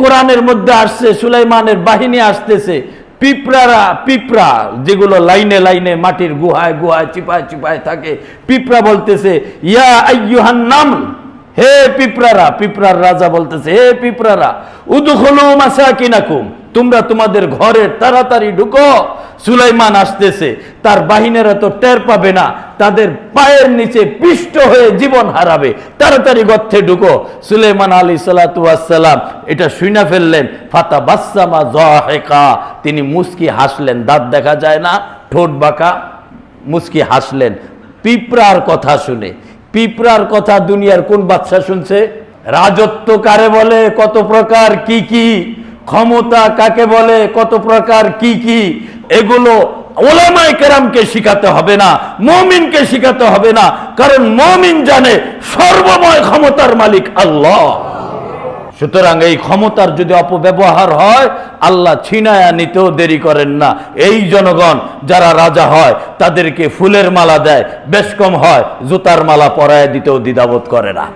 কোরআনের মধ্যে আসছে, সুলাইমানের বাহিনী আসতেছে। পিঁপড়ারা পিঁপড়া, যেগুলো লাইনে লাইনে মাটির গুহায় গুহায় চিপায় চিপায় থাকে, পিঁপড়া বলতেছে, ইয়া আইয়ুহান নাম, হে পিঁপড়ারা, পিঁপড়ার রাজা বলতেছে, হে পিঁপড়ারা, উদুখলু মাসাকিনাকুম, তোমরা তোমাদের ঘরে তাড়াতাড়ি ঢুকো সুলাইমান আসতেছে, তার বাহিনীরা তো টের পাবে না, তাদের পায়ের নিচে পিষ্ট হয়ে জীবন হারাবে। তাড়াতাড়ি গর্থে ঢুকো। সুলাইমান আলী সালাতাম এটা শুনে ফেললেন, ফাতা বাসামা জহেকা তিনি মুস্কি হাসলেন, দাঁত দেখা যায় না, ঠোঁট বাঁকা, মুস্কি হাসলেন। পিঁপড়ার কথা শুনে, পিঁপড়ার কথা দুনিয়ার কোন বাচ্চা শুনছে? রাজত্ব কারে বলে, কত প্রকার, কি কি? ক্ষমতা কাকে বলে, কত প্রকার, কি কি? এগুলো ওলামাই কেরামকে শিখাতে হবে না, মমিনকে শিখাতে হবে না, কারণ মমিন জানে সর্বময় ক্ষমতার মালিক আল্লাহ। সুতরাং এই ক্ষমতার যদি অপব্যবহার হয়, আল্লাহ ছিনায়া নিতেও দেরি করেন না। এই জনগণ যারা রাজা হয়, তাদেরকে ফুলের মালা দেয়, বেশ কম হয়, জুতার মালা পরায় দিতেও দ্বিধাবোধ করে না।